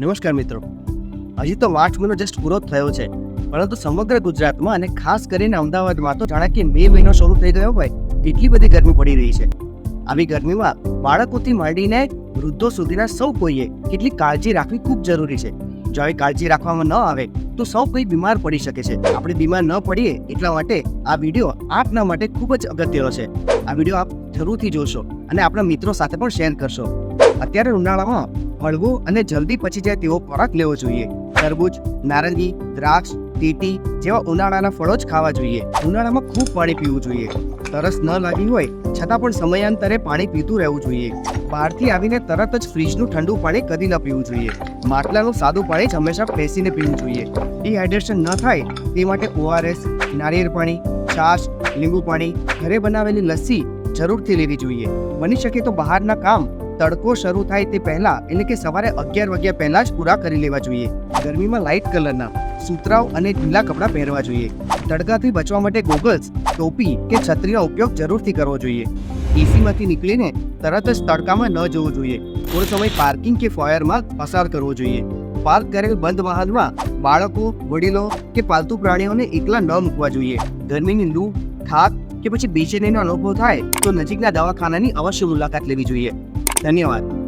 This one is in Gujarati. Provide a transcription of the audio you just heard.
નમસ્કાર મિત્રો. હજી તો માર્ચ મહિનો જસ્ટ પૂરો થયો છે. પરંતુ સમગ્ર ગુજરાતમાં અને ખાસ કરીને અમદાવાદમાં તો જાણે કે મે મહિનો શરૂ થઈ ગયો હોય એટલી બધી ગરમી પડી રહી છે. આવી ગરમીમાં બાળકોથી માંડીને વૃદ્ધો સુધીના સૌ કોઈએ કેટલી કાળજી રાખવી ખૂબ જરૂરી છે. જો આવી કાળજી રાખવામાં ન આવે, તો સૌ કોઈ બીમાર પડી શકે છે. આપણે બીમાર ન પડીએ એટલા માટે આ વીડિયો આપના માટે ખૂબ જ અગત્યનો છે. આ વીડિયો આપ જરૂરથી જોશો અને આપણા મિત્રો સાથે પણ શેર કરશો. અત્યારે ઉનાળામાં હળવો અને જલ્દી પચી જાય તેવો ખોરાક લેવો જોઈએ. તરબૂચ, નારંગી, દ્રાક્ષ તીટી જેવા ઉનાળાના ફળો જ ખાવા જોઈએ. ઉનાળામાં ખૂબ પાણી પીવું જોઈએ. તરસ ન લાગી હોય, છતાં પણ સમયાંતરે પાણી પીતું રહેવું જોઈએ. બહારથી આવીને તરત જ ફ્રીજનું ઠંડુ પાણી કદી ન પીવું જોઈએ. માટલાનું સાદું પાણી જ હંમેશા બેસીને પીવું જોઈએ. ડિહાઇડ્રેશન ન થાય, તે માટે ઓઆરએસ, નારિયેળ પાણી, છાશ, લીંબુ પાણી, ઘરે બનાવેલી લસ્સી જરૂરથી લેવી જોઈએ. બની શકે તો બહારના કામ તડકો શરૂ થાય તે પહેલા, એટલે કે સવારે અગિયાર વાગ્યા પહેલા જ પૂરા કરી લેવા જોઈએ. ગરમીમાં લાઇટ કલરના સુતરાઉ અને ઢીલા કપડાં પહેરવા જોઈએ. તડકાથી બચવા માટે ગોગલ્સ ટોપી કે છત્રીનો ઉપયોગ જરૂરથી કરવો જોઈએ. એસીમાંથી નીકળીને તરત જ તડકામાં ન જવું જોઈએ. થોડો સમય પાર્કિંગ કે ફોયરમાં પસાર કરવો જોઈએ. પાર્ક કરેલ બંધ વાહનમાં બાળકો, વડીલો કે પાલતુ પ્રાણીઓને એકલા ન મૂકવા જોઈએ. ગરમીની લૂ થાક કે પછી બેચેનીનો અનુભવ થાય તો નજીકના દવાખાનાની અવશ્ય મુલાકાત લેવી જોઈએ. धन्यवाद